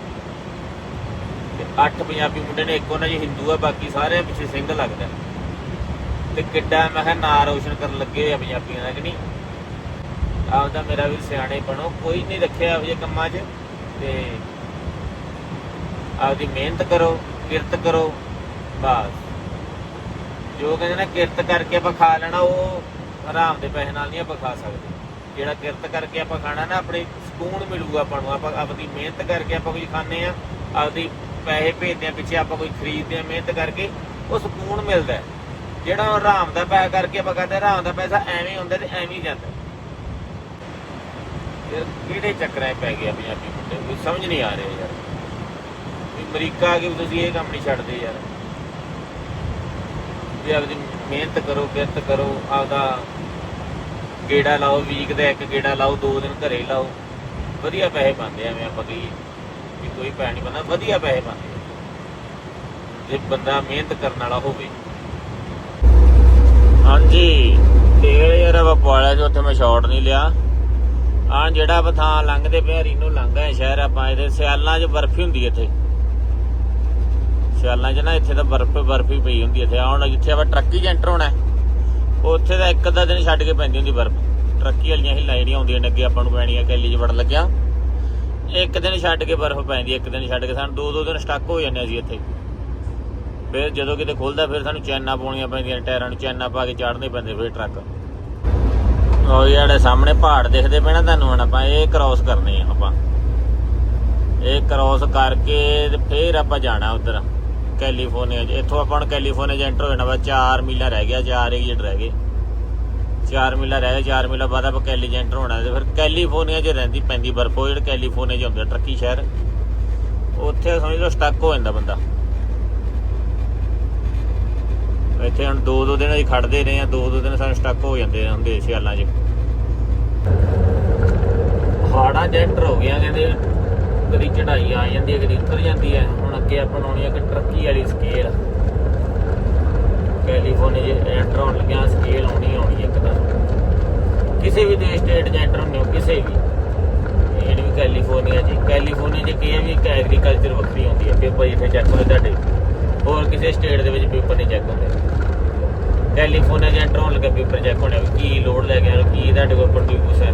Speaker 1: ਤੇ ਅੱਠ ਪੰਜਾਬੀ ਮੁੰਡੇ ਨੇ ਇੱਕ ਉਹਨਾਂ ਜੀ ਹਿੰਦੂ ਆ, ਬਾਕੀ ਸਾਰੇ ਪਿੱਛੇ ਸਿੰਘ ਲੱਗਦਾ ਤੇ ਕਿੱਡਾ ਮੈਂ ਕਿਹਾ ਨਾਂ ਰੋਸ਼ਨ ਕਰਨ ਲੱਗੇ ਆ ਪੰਜਾਬੀਆਂ ਦਾ ਕਿ ਨਹੀਂ? ਆਪਦਾ ਮੇਰਾ ਵੀ ਸਿਆਣੇ ਬਣੋ। ਕੋਈ ਨਹੀਂ ਰੱਖਿਆ ਇਹੋ ਜਿਹੇ ਕੰਮਾਂ 'ਚ ਤੇ ਆਪਦੀ ਮਿਹਨਤ ਕਰੋ, ਕਿਰਤ ਕਰੋ, ਬਸ। ਜੋ ਕਹਿੰਦੇ ਨਾ ਕਿਰਤ ਕਰਕੇ ਆਪਾਂ ਖਾ ਲੈਣਾ, ਉਹ ਆਰਾਮ ਦੇ ਪੈਸੇ ਨਾਲ ਨਹੀਂ ਆਪਾਂ ਖਾ ਸਕਦੇ। ਜਿਹੜਾ ਕਿਰਤ ਕਰਕੇ ਆਪਾਂ ਖਾਣਾ ਨਾ, ਆਪਣੇ ਸਕੂਨ ਮਿਲੂਗਾ ਆਪਾਂ ਨੂੰ। ਆਪਾਂ ਆਪਣੀ ਮਿਹਨਤ ਕਰਕੇ ਆਪਾਂ ਕੁਝ ਖਾਂਦੇ ਆ ਆਪਦੀ ਪੈਸੇ ਭੇਜਦੇ ਆ ਪਿੱਛੇ ਆਪਾਂ ਕੋਈ ਖਰੀਦਦੇ ਆ ਮਿਹਨਤ ਕਰਕੇ, ਉਹ ਸਕੂਨ ਮਿਲਦਾ ਜਿਹੜਾ ਉਹ ਹਰਾਮ ਦਾ ਪੈਸਾ ਕਰਕੇ ਆਪਾਂ ਕਹਿੰਦੇ ਹਰਾਮ ਦਾ ਪੈਸਾ ਐਵੇਂ ਹੁੰਦਾ ਤੇ ਐਵੇਂ ਹੀ ਜਾਂਦਾ। ਯਾਰ ਕਿਹੜੇ ਚੱਕਰਾਂ 'ਚ ਪੈ ਗਿਆ ਪੰਜਾਬੀ ਮੁੰਡੇ? ਕੋਈ ਸਮਝ ਨਹੀਂ ਆ ਰਿਹਾ ਯਾਰ। ਵੀ ਅਮਰੀਕਾ ਆ ਕੇ ਵੀ ਤੁਸੀਂ ਇਹ ਕੰਮ ਨਹੀਂ ਛੱਡਦੇ ਯਾਰ। ਵੀ ਆਪਦੀ ਮਿਹਨਤ ਕਰੋ, ਕਿਰਤ ਕਰੋ, ਆਪਦਾ ਗੇੜਾ ਲਾਓ, ਵੀਕ ਦਾ ਇੱਕ ਗੇੜਾ ਲਾਓ, ਦੋ ਦਿਨ ਘਰੇ ਲਾਓ। ਵਧੀਆ ਪੈਸੇ ਪਾਉਂਦੇ ਐਵੇਂ ਆਪਾਂ ਕਹੀਏ। ਵੀ ਕੋਈ ਪੈਸੇ ਨਹੀਂ ਬਣਦਾ, ਵਧੀਆ ਪੈਸੇ ਪਾਉਂਦੇ ਜੇ ਬੰਦਾ ਮਿਹਨਤ ਕਰਨ ਵਾਲਾ ਹੋਵੇ। ਹਾਂਜੀ ਤੇਲ ਯਾਰ, ਆਪਾਂ ਪਾਲਿਆ ਜੋ ਉੱਥੇ ਮੈਂ ਸ਼ਾਰਟ ਨਹੀਂ ਲਿਆ। ਆ ਜਿਹੜਾ ਆਪਾਂ ਥਾਂ ਲੰਘਦੇ ਪਿਆਰੀ ਨੂੰ ਰੀਨੋ ਲੰਘਾ ਸ਼ਹਿਰ, ਆਪਾਂ ਇਹਦੇ ਸਿਆਲਾਂ 'ਚ ਬਰਫ਼ੀ ਹੁੰਦੀ ਇੱਥੇ। ਸਿਆਲਾਂ 'ਚ ਨਾ ਇੱਥੇ ਤਾਂ ਬਰਫ਼ ਬਰਫ਼ ਹੀ ਪਈ ਹੁੰਦੀ ਇੱਥੇ। ਆਉਣ ਜਿੱਥੇ ਆਪਾਂ ਟਰੱਕੀ 'ਚ ਐਂਟਰ ਹੋਣਾ ਉੱਥੇ ਤਾਂ ਇੱਕ ਅੱਧਾ ਦਿਨ ਛੱਡ ਕੇ ਪੈਂਦੀ ਹੁੰਦੀ ਬਰਫ਼। ਟਰੱਕੀ ਵਾਲੀਆਂ ਹਿੱਲਾਂ ਜਿਹੜੀਆਂ ਹੁੰਦੀਆਂ ਨੇ ਅੱਗੇ ਆਪਾਂ ਨੂੰ ਪੈਣੀਆਂ, ਕੈਲੀ 'ਚ ਵੜਨ ਲੱਗਿਆ। ਇੱਕ ਦਿਨ ਛੱਡ ਕੇ ਬਰਫ਼ ਪੈਂਦੀ ਇੱਕ ਦਿਨ ਛੱਡ ਕੇ। ਸਾਨੂੰ ਦੋ ਦੋ ਦਿਨ ਸਟਕ ਹੋ ਜਾਂਦੇ ਅਸੀਂ ਇੱਥੇ। ਫਿਰ ਜਦੋਂ ਕਿਤੇ ਖੁੱਲਦਾ, ਫਿਰ ਸਾਨੂੰ ਚੈਨਾਂ ਪਾਉਣੀਆਂ ਪੈਂਦੀਆਂ ਟਾਇਰਾਂ ਨੂੰ ਚੈਨਾਂ ਪਾ ਕੇ ਚਾੜਨੇ ਪੈਂਦੇ ਫਿਰ ਟਰੱਕ। ਉਹ ਜਿਹੜੇ ਸਾਹਮਣੇ ਪਹਾੜ ਦਿਖਦੇ ਪਏ ਨਾ ਤੁਹਾਨੂੰ ਹੁਣ ਆਪਾਂ, ਇਹ ਕ੍ਰਾਸ ਕਰਨੇ ਆ ਆਪਾਂ। ਇਹ ਕ੍ਰਾਸ ਕਰਕੇ ਤੇ ਫਿਰ ਆਪਾਂ ਜਾਣਾ ਉਧਰ ਕੈਲੀਫੋਰਨੀਆ 'ਚ। ਇੱਥੋਂ ਆਪਾਂ ਹੁਣ ਕੈਲੀਫੋਰਨੀਆ 'ਚ ਐਂਟਰ ਹੋ ਜਾਣਾ, ਬਸ 4 ਮੀਲਾ ਰਹਿ ਗਿਆ 4 ਏਜੰਟ ਰਹਿ ਗਏ। 4 ਮੀਲਾਂ ਰਹਿ ਗਿਆ 4 ਮੀਲਾਂ ਬਾਅਦ ਆਪਾਂ ਕੈਲੀ 'ਚ ਐਂਟਰ ਹੋਣਾ ਤੇ ਫਿਰ ਕੈਲੀਫੋਰਨੀਆ 'ਚ ਰਹਿੰਦੀ ਪੈਂਦੀ ਬਰਫ਼, ਉਹ ਜਿਹੜਾ ਕੈਲੀਫੋਰਨੀਆ 'ਚ ਹੁੰਦਾ ਟਰੱਕੀ ਸ਼ਹਿਰ। ਉੱਥੇ ਸਮਝ ਲਓ ਸਟਕ ਹੋ ਜਾਂਦਾ ਬੰਦਾ। ਇੱਥੇ ਹੁਣ ਦੋ ਦੋ ਦਿਨ ਅਸੀਂ ਖੜਦੇ ਰਹੇ ਆ ਦੋ ਦੋ ਦਿਨ ਸਾਨੂੰ ਸਟਕ ਹੋ ਜਾਂਦੇ ਹੁੰਦੇ ਸਿਆਲਾਂ 'ਚ। ਹਾੜਾ ਜੈਂਟਰ ਹੋ ਗਿਆ ਕਹਿੰਦੇ ਕਦੀ ਚੜਾਈ ਆ ਜਾਂਦੀ ਹੈ ਕਦੀ ਉਤਰ ਜਾਂਦੀ ਹੈ। ਹੁਣ ਅੱਗੇ ਆਪਾਂ ਨੂੰ ਹੈ ਕਿ ਟਰੱਕੀ ਵਾਲੀ ਸਕੇਲ ਕੈਲੀਫੋਰਨੀਆ 'ਚ ਐਂਟਰ ਹੋਣ ਲੱਗਿਆ ਸਕੇਲ ਆਉਣੀ ਆਉਣੀ ਇੱਕ ਤਾਂ ਕਿਸੇ ਵੀ ਦੇਸ਼ ਸਟੇਟ 'ਚ ਐਂਟਰ ਹੁੰਦੇ ਹੋ ਕਿਸੇ ਵੀ। ਇਹ ਵੀ ਕੈਲੀਫੋਰਨੀਆ 'ਚ ਕੈਲੀਫੋਰਨੀਆ 'ਚ ਕੀ ਵੀ ਇੱਕ ਐਗਰੀਕਲਚਰ ਵੱਖਰੀ ਹੁੰਦੀ ਹੈ ਪੇਪਰ ਇੱਥੇ ਚੈੱਕ ਹੁੰਦੇ ਤੁਹਾਡੇ। ਹੋਰ ਕਿਸੇ ਸਟੇਟ ਦੇ ਵਿੱਚ ਪੇਪਰ ਨਹੀਂ ਚੈੱਕ ਹੁੰਦੇ। ਕੈਲੀਫੋਰਨੀਆ 'ਚ ਐਂਟਰ ਹੋਣ ਲੱਗਾ ਪੇਪਰ ਚੈੱਕ ਹੋਣਾ ਵੀ ਕੀ ਲੋਡ ਲੈ ਕੇ ਆਏ ਕੀ ਤੁਹਾਡੇ ਕੋਲ ਪ੍ਰੋਡਿਊਸ ਹੈ।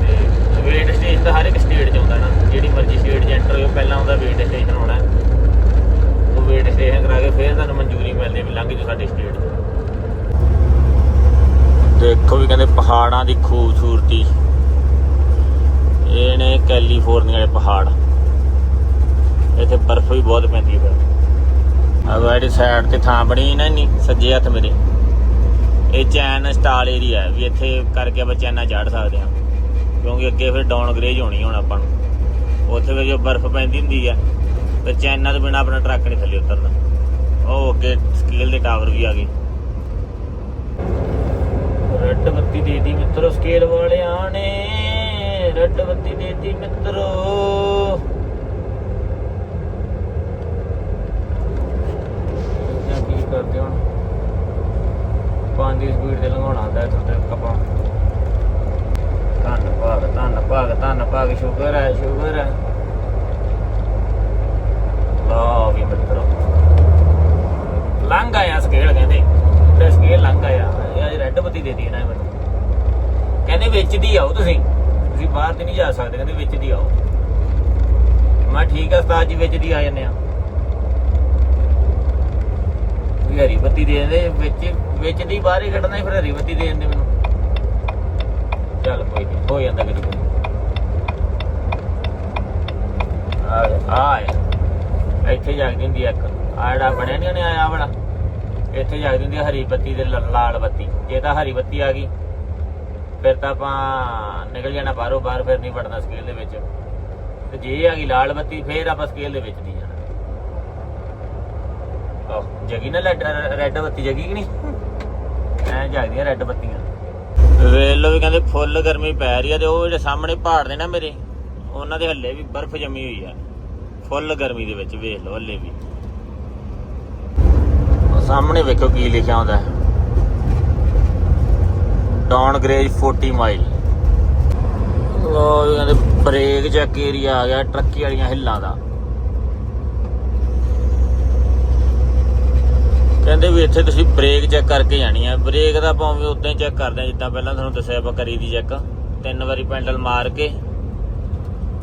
Speaker 1: ਤੇ ਵੇਟ ਸਟੇਜ ਤਾਂ ਹਰ ਇੱਕ ਸਟੇਟ 'ਚ ਆਉਂਦਾ ਨਾ, ਜਿਹੜੀ ਮਰਜ਼ੀ ਸਟੇਟ 'ਚ ਐਂਟਰ ਹੋਇਓ, ਪਹਿਲਾਂ ਉਹਦਾ ਵੇਟ ਸਟੇਸ਼ਨ ਹੋਣਾ ਉਹ ਵੇਟ ਸਟੇਸ਼ਨ ਕਰਾ ਕੇ ਫਿਰ ਤੁਹਾਨੂੰ ਮਨਜ਼ੂਰੀ ਮਿਲਦੀ ਵੀ ਲੰਘ ਜਾਓ ਸਾਡੀ ਸਟੇਟ 'ਚ। ਦੇਖੋ ਵੀ ਕਹਿੰਦੇ ਪਹਾੜਾਂ ਦੀ ਖੂਬਸੂਰਤੀ। ਇਹ ਨੇ ਕੈਲੀਫੋਰਨੀਆ ਦੇ ਪਹਾੜ। ਇੱਥੇ ਬਰਫ਼ ਵੀ ਬਹੁਤ ਪੈਂਦੀ ਹੈ ਆ ਜਿਹੜੀ ਸਾਈਡ ਤੇ ਥਾਂ ਬਣੀ ਨਾ ਨੀ ਸੱਜੇ ਹੱਥ ਮੇਰੇ। ਇਹ ਚੈਨ ਸਟਾਲ ਏਰੀਆ ਹੈ, ਵੀ ਇੱਥੇ ਕਰਕੇ ਆਪਾਂ ਚੈਨਾ ਚੜ ਸਕਦੇ ਹਾਂ। ਕਿਉਂਕਿ ਅੱਗੇ ਫਿਰ ਡਾਊਨ ਗ੍ਰੇਜ ਹੋਣੀ ਹੁਣ ਆਪਾਂ ਨੂੰ। ਉੱਥੇ ਵੀ ਜੋ ਬਰਫ਼ ਪੈਂਦੀ ਹੁੰਦੀ ਹੈ, ਤੇ ਚੈਨਾ ਤੋਂ ਬਿਨਾ ਆਪਣਾ ਟਰੱਕ ਨਹੀਂ ਥੱਲੇ ਉਤਰਦਾ ਉਹ ਅੱਗੇ ਸਕੇਲ ਦੇ ਟਾਵਰ ਵੀ ਆ ਗਏ। ਰੈੱਡ ਬੱਤੀ ਦੇ ਮਿੱਤਰੋ ਸਕੇਲ ਵਾਲਿਆਂ ਨੇ। ਰੈੱਡ ਬੱਤੀ ਦੇ ਮਿੱਤਰੋ। 1 ਦੀ ਸਪੀਡ ਤੇ ਲੰਘਾਉਣਾ ਹੁੰਦਾ ਇੱਥੋਂ ਤੱਕ ਆਪਾਂ। ਧੰਨ ਭਾਗ ਧੰਨ ਭਾਗ ਧੰਨ ਭਾਗ ਸ਼ੁਕਰ ਹੈ ਸ਼ੁਕਰ ਹੈ। ਲਓ ਵੀ ਮਿੱਤਰੋ। ਲੰਘ ਆਇਆ ਸਕੇਲ ਕਹਿੰਦੇ। ਤੇ ਸਕੇਲ ਲੰਘ ਆਇਆ। ਇਹ ਰੈੱਡ ਬੱਤੀ ਦੇ ਦਿੱਤੀ ਇਹਨਾਂ ਮੈਨੂੰ। ਕਹਿੰਦੇ ਵਿੱਚ ਦੀ ਆਓ ਤੁਸੀਂ। ਤੁਸੀਂ ਬਾਹਰ ਤੇ ਨਹੀਂ ਜਾ ਸਕਦੇ, ਕਹਿੰਦੇ ਵਿੱਚ ਦੀ ਆਓ। ਮੈਂ ਠੀਕ ਆ ਉਸਤਾਦ ਜੀ ਵਿੱਚ ਦੀ ਆ ਜੰਨੇ ਆ। ਵੀ ਹਰੀ ਬੱਤੀ ਦੇ ਦੇ ਵਿੱਚ ਵਿੱਚ ਦੀ ਬਾਹਰ ਹੀ ਕੱਢਣਾ, ਫਿਰ ਹਰੀ ਬੱਤੀ ਦੇ ਦਿੰਦੇ ਮੈਨੂੰ। ਚੱਲ ਕੋਈ ਨਹੀਂ ਹੋ ਜਾਂਦਾ ਕਦੀ ਕਦੀ। ਆ ਆ ਇੱਥੇ ਜਾਗਦੀ ਹੁੰਦੀ ਇੱਕ। ਆ ਜਿਹੜਾ ਬਣਿਆ ਨਹੀਂ ਉਹਨੇ ਆਇਆ ਵਾਲਾ। ਇੱਥੇ ਜਾਗਦੀ ਹੁੰਦੀ ਹਰੀ ਬੱਤੀ ਤੇ ਲਾਲ ਬੱਤੀ। ਜੇ ਤਾਂ ਹਰੀ ਬੱਤੀ ਆ ਗਈ, ਫਿਰ ਤਾਂ ਆਪਾਂ ਨਿਕਲ ਜਾਣਾ ਬਾਹਰੋਂ, ਬਾਹਰ ਫਿਰ ਨਹੀਂ ਵੜਨਾ ਸਕੇਲ ਦੇ ਵਿੱਚ। ਤੇ ਜੇ ਆ ਗਈ ਲਾਲ ਬੱਤੀ, ਫਿਰ ਆਪਾਂ ਸਕੇਲ ਦੇ ਵਿੱਚ ਨਹੀਂ ਜਾਣਾ। ਆਹ, ਜਗੀ ਨਾ ਰੈੱਡ ਬੱਤੀ ਜਗੀ ਕਿ ਨਹੀਂ? ਐ ਜਗਦੀਆਂ ਰੈੱਡ ਬੱਤੀਆਂ ਵੇਖ ਲਓ ਵੀ ਕਹਿੰਦੇ ਫੁੱਲ ਗਰਮੀ ਪੈ ਰਹੀ ਆ ਤੇ ਉਹ ਜਿਹੜੇ ਸਾਹਮਣੇ ਪਹਾੜ ਨੇ ਨਾ ਮੇਰੇ, ਉਹਨਾਂ ਦੇ ਹੱਲੇ ਵੀ ਬਰਫ਼ ਜੰਮੀ ਹੋਈ ਆ। ਫੁੱਲ ਗਰਮੀ ਦੇ ਵਿੱਚ ਵੇਖ ਲਓ ਹੱਲੇ ਵੀ। ਸਾਹਮਣੇ ਵੇਖੋ ਕੀ ਲਿਖਿਆ ਹੁੰਦਾ। ਹੈ ਡਾਊਨ ਗ੍ਰੇਜ 40 ਮਾਈਲ। ਉਹ ਕਹਿੰਦੇ ਬ੍ਰੇਕ ਚੈੱਕ ਏਰੀਆ ਆ ਗਿਆ ਟਰੱਕੀ ਵਾਲੀਆਂ ਹਿੱਲਾਂ ਦਾ। ਕਹਿੰਦੇ ਵੀ ਇੱਥੇ ਤੁਸੀਂ ਬ੍ਰੇਕ ਚੈੱਕ ਕਰਕੇ ਜਾਣੀ ਆ। ਬ੍ਰੇਕ ਦਾ ਭਾਵੇਂ ਉਦਾਂ ਹੀ ਚੈੱਕ ਕਰਦੇ ਆ, ਜਿੱਦਾਂ ਪਹਿਲਾਂ ਤੁਹਾਨੂੰ ਦੱਸਿਆ ਆਪਾਂ ਕਰੀ ਦੀ ਚੈੱਕ। ਤਿੰਨ ਵਾਰੀ ਪੈਂਡਲ ਮਾਰ ਕੇ,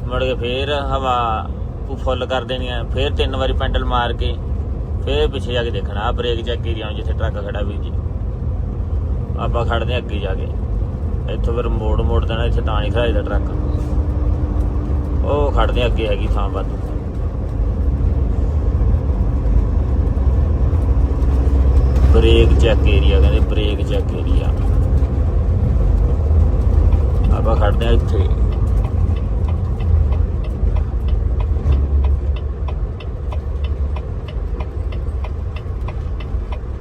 Speaker 1: ਮੁੜ ਕੇ ਫੇਰ ਹਵਾ ਫੁੱਲ ਕਰ ਦੇਣੀ ਆ। ਫੇਰ ਤਿੰਨ ਵਾਰੀ ਪੈਂਡਲ ਮਾਰ ਕੇ, ਫੇਰ ਪਿੱਛੇ ਜਾ ਕੇ ਦੇਖਣਾ ਆ ਬ੍ਰੇਕ ਚੈੱਕ ਏਰੀਆ ਨੂੰ ਜਿੱਥੇ ਟਰੱਕ ਖੜਾ ਵੀ ਜੀ। ਆਪਾਂ ਖੜਦੇ ਆ ਅੱਗੇ ਜਾ ਕੇ। ਇੱਥੋਂ ਫਿਰ ਮੋੜ ਮੋੜ ਦੇਣਾ, ਇੱਥੇ ਤਾਂ ਨਹੀਂ ਖੜਾਈਦਾ ਟਰੱਕ। ਉਹ ਖੜਦੇ ਆ ਅੱਗੇ ਹੈਗੀ ਥਾਂ ਵਾਧੂ ਬ੍ਰੇਕ ਚੈੱਕ ਏਰੀਆ ਕਹਿੰਦੇ ਬ੍ਰੇਕ ਚੈੱਕ ਏਰੀਆ ਆਪਾਂ ਖੜਦੇ ਆ ਇੱਥੇ।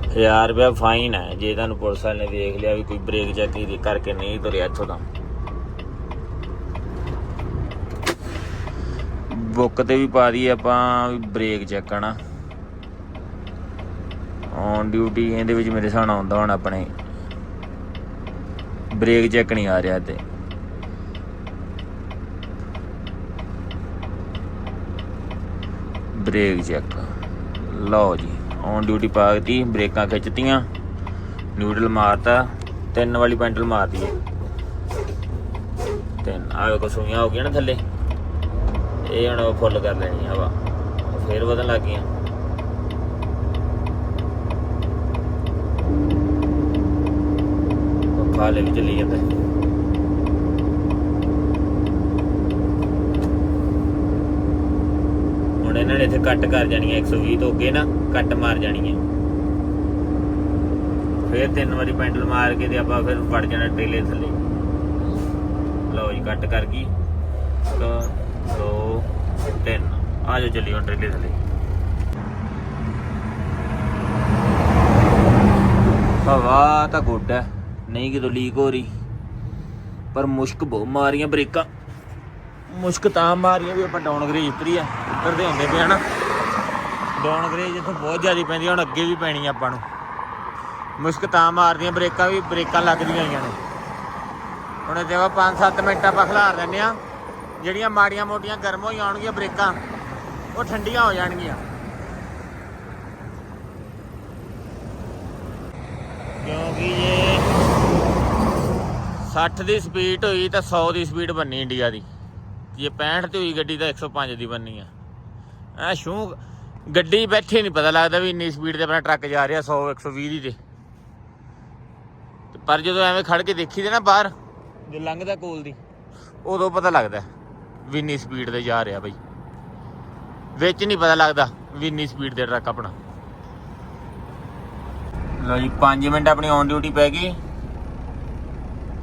Speaker 1: ਹਜ਼ਾਰ ਰੁਪਇਆ ਫਾਈਨ ਹੈ, ਜੇ ਤੁਹਾਨੂੰ ਪੁਲਿਸ ਵਾਲੇ ਨੇ ਦੇਖ ਲਿਆ ਵੀ ਕੋਈ ਬ੍ਰੇਕ ਚੈੱਕ ਹੀ ਕਰਕੇ ਨਹੀਂ ਤੁਰਿਆ ਇੱਥੋਂ ਤਾਂ। ਬੁੱਕ ਤੇ ਵੀ ਪਾ ਦੀ ਆਪਾਂ ਵੀ ਬ੍ਰੇਕ ਚੈੱਕ ਕਰਨਾ ਔਨ ਡਿਊਟੀ ਇਹਦੇ ਵਿੱਚ ਮੇਰੇ ਹਿਸਾਬ ਨਾਲ ਆਉਂਦਾ ਹੁਣ ਆਪਣੇ। ਬ੍ਰੇਕ ਚੈੱਕ ਨਹੀਂ ਆ ਰਿਹਾ ਤੇ ਬ੍ਰੇਕ ਚੈੱਕ ਲਓ ਜੀ ਔਨ ਡਿਊਟੀ ਪਾ ਦਿੱਤੀ ਬ੍ਰੇਕਾਂ ਖਿੱਚਤੀਆਂ ਨਿਊਟਰਲ ਮਾਰਤਾ, ਤਿੰਨ ਵਾਲੀ ਪੈਂਟਲ ਮਾਰਦੀ ਹੈ ਤਿੰਨ ਆਵੇ ਕੋ ਸੂਈਆਂ ਹੋ ਗਈਆਂ ਨਾ ਥੱਲੇ। ਇਹ ਹੁਣ ਫੁੱਲ ਕਰ ਲੈਣੀ ਹਵਾ ਫੇਰ ਵਧਣ ਲੱਗ ਗਈਆਂ। ਪੱਖਾ ਵੀ ਚੱਲੀ ਜਾਂਦਾ ਹੁਣ ਇਹਨਾਂ ਨੇ ਇੱਥੇ ਕੱਟ ਕਰ ਜਾਣੀ ਹੈ 120 ਤੋਂ ਅੱਗੇ ਨਾ ਕੱਟ ਮਾਰ ਜਾਣੀ ਹੈ ਫੇਰ ਤਿੰਨ ਵਾਰੀ ਪੈਂਡਲ ਮਾਰ ਕੇ ਤੇ ਆਪਾਂ ਫਿਰ ਵੜ ਜਾਣਾ ਟ੍ਰੇਲੇ ਥੱਲੇ। ਲਓ ਜੀ, ਕੱਟ ਕਰ ਗਈ। 1 2 3 ਆ ਜਾਓ ਚੱਲੀ ਹੁਣ ਟ੍ਰੇਲੇ ਥੱਲੇ। ਹਵਾ ਤਾਂ ਗੁੱਡ ਹੈ ਨਹੀਂ ਕਿਤੋਂ ਲੀਕ ਹੋ ਰਹੀ। ਪਰ ਮੁਸ਼ਕ ਬਹੁਤ ਮਾਰੀਆਂ ਬ੍ਰੇਕਾਂ। ਮੁਸ਼ਕ ਤਾਂ ਮਾਰੀਆਂ ਵੀ ਆਪਾਂ ਡਾਊਨ ਗ੍ਰੇਜ ਉਤਰੀ ਆ ਉਤਰਦੇ ਹੁੰਦੇ ਪਏ ਹਨਾ ਡਾਊਨ ਗ੍ਰੇਜ ਇੱਥੋਂ ਬਹੁਤ ਜ਼ਿਆਦਾ ਪੈਂਦੀ ਹੁਣ ਅੱਗੇ ਵੀ ਪੈਣੀ ਆਪਾਂ ਨੂੰ। ਮੁਸ਼ਕ ਤਾਂ ਮਾਰਦੀਆਂ ਬ੍ਰੇਕਾਂ ਵੀ, ਬ੍ਰੇਕਾਂ ਲੱਗਦੀਆਂ ਆਈਆਂ ਨੇ। ਹੁਣ ਦੇਖੋ 5-7 ਮਿੰਟ ਆਪਾਂ ਖਿਲਾਰ ਲੈਂਦੇ ਆ। ਜਿਹੜੀਆਂ ਮਾੜੀਆਂ ਮੋਟੀਆਂ ਗਰਮ ਹੋਈ ਆਉਣਗੀਆਂ ਬ੍ਰੇਕਾਂ, ਉਹ ਠੰਡੀਆਂ ਹੋ ਜਾਣਗੀਆਂ। ਕਿਉਂਕਿ ਜੇ 60 ਦੀ ਸਪੀਡ ਹੋਈ ਤਾਂ 100 ਦੀ ਸਪੀਡ ਬੰਨੀ ਇੰਡੀਆ ਦੀ। ਜੇ 65 ਤੇ ਹੋਈ ਗੱਡੀ ਤਾਂ 105 ਦੀ ਬੰਨੀ ਆ। ਐ ਸ਼ੂ ਗੱਡੀ ਬੈਠੇ ਨਹੀਂ ਪਤਾ ਲੱਗਦਾ ਵੀ ਇੰਨੀ ਸਪੀਡ ਤੇ ਆਪਣਾ ਟਰੱਕ ਜਾ ਰਿਹਾ 100 120 ਦੀ ਤੇ। ਪਰ ਜਦੋਂ ਐਵੇਂ ਖੜ ਕੇ ਦੇਖੀ ਦੇ ਨਾ ਬਾਹਰ, ਜੇ ਲੰਘਦਾ ਕੋਲ ਦੀ, ਉਦੋਂ ਪਤਾ ਲੱਗਦਾ ਵੀ ਇੰਨੀ ਸਪੀਡ ਤੇ ਜਾ ਰਿਹਾ ਬਈ। ਵਿੱਚ ਨਹੀਂ ਪਤਾ ਲੱਗਦਾ ਵੀ ਇੰਨੀ ਸਪੀਡ ਤੇ ਟਰੱਕ ਆਪਣਾ। ਲੋ ਜੀ 5 ਮਿੰਟ ਆਪਣੀ ਔਨ ਡਿਊਟੀ ਪੈ ਗਈ।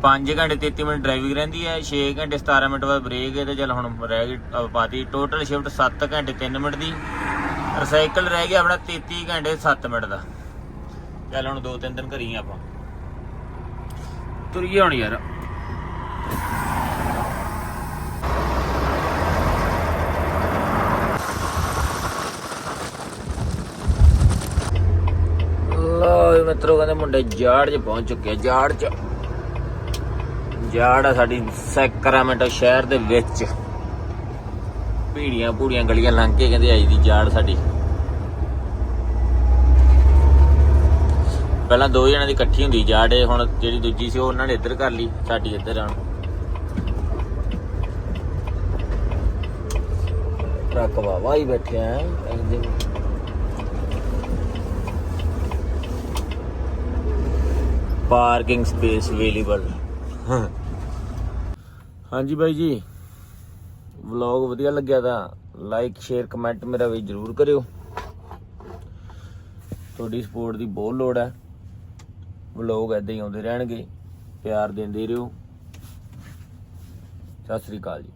Speaker 1: 5 ਘੰਟੇ 33 ਮਿੰਟ ਡਰਾਈਵਿੰਗ ਰਹਿੰਦੀ ਹੈ 6 ਘੰਟੇ 17 ਮਿੰਟ ਬਾਅਦ ਬ੍ਰੇਕ ਹੈ ਤੇ ਚੱਲ ਹੁਣ ਰਹਿ ਗਈ ਪਾਤੀ। ਟੋਟਲ ਸ਼ਿਫਟ 7 ਘੰਟੇ 3 ਮਿੰਟ ਦੀ। ਰਿਸਾਈਕਲ ਰਹਿ ਗਿਆ ਆਪਣਾ 33 ਘੰਟੇ 7 ਮਿੰਟ ਦਾ। ਚੱਲ ਹੁਣ 2-3 ਦਿਨ ਕਰੀ ਆਪਾਂ। ਤੁਰੀਏ ਹੁਣ ਯਾਰ। ਲੋ ਜੀ ਮਿੱਤਰੋ, ਕਹਿੰਦੇ ਮੁੰਡੇ ਜਾੜ 'ਚ ਪਹੁੰਚ ਚੁੱਕੇ ਆ, ਜਾੜ 'ਚ। ਜਾੜ ਆ ਸਾਡੀ ਸੈਕਰਾਮੈਂਟੋ ਸ਼ਹਿਰ ਦੇ ਵਿੱਚ। ਭੀੜੀਆਂ ਭੂੜੀਆਂ ਗਲੀਆਂ ਲੰਘ ਕੇ ਕਹਿੰਦੇ ਆਈ ਦੀ ਜਾੜ ਸਾਡੀ। ਪਹਿਲਾਂ ਦੋ ਜਣਾਂ ਦੀ ਇਕੱਠੀ ਹੁੰਦੀ ਜਾੜ ਹੁਣ ਜਿਹੜੀ ਦੂਜੀ ਸੀ ਉਹ ਉਹਨਾਂ ਨੇ ਇੱਧਰ ਕਰ ਲਈ, ਸਾਡੀ ਇੱਧਰ ਆਣ ਟਰੱਕ ਵਾਵਾ ਹੀ ਬੈਠੇ ਆ ਇਹਦੇ ਪਾਰਕਿੰਗ ਸਪੇਸ ਅਵੇਲੇਬਲ। ਹਾਂਜੀ ਬਾਈ ਜੀ। ਵਲੌਗ ਵਧੀਆ ਲੱਗਿਆ ਤਾਂ ਲਾਈਕ ਸ਼ੇਅਰ ਕਮੈਂਟ ਮੇਰਾ ਵੀ ਜਰੂਰ ਕਰਿਓ। ਤੁਹਾਡੀ ਸਪੋਰਟ ਦੀ ਬਹੁਤ ਲੋੜ ਹੈ। ਵਲੌਗ ਐਦਾਂ ਹੀ ਆਉਂਦੇ ਰਹਿਣਗੇ। ਪਿਆਰ ਦਿੰਦੇ ਰਹੋ। ਸਤਿ ਸ੍ਰੀ ਅਕਾਲ ਜੀ।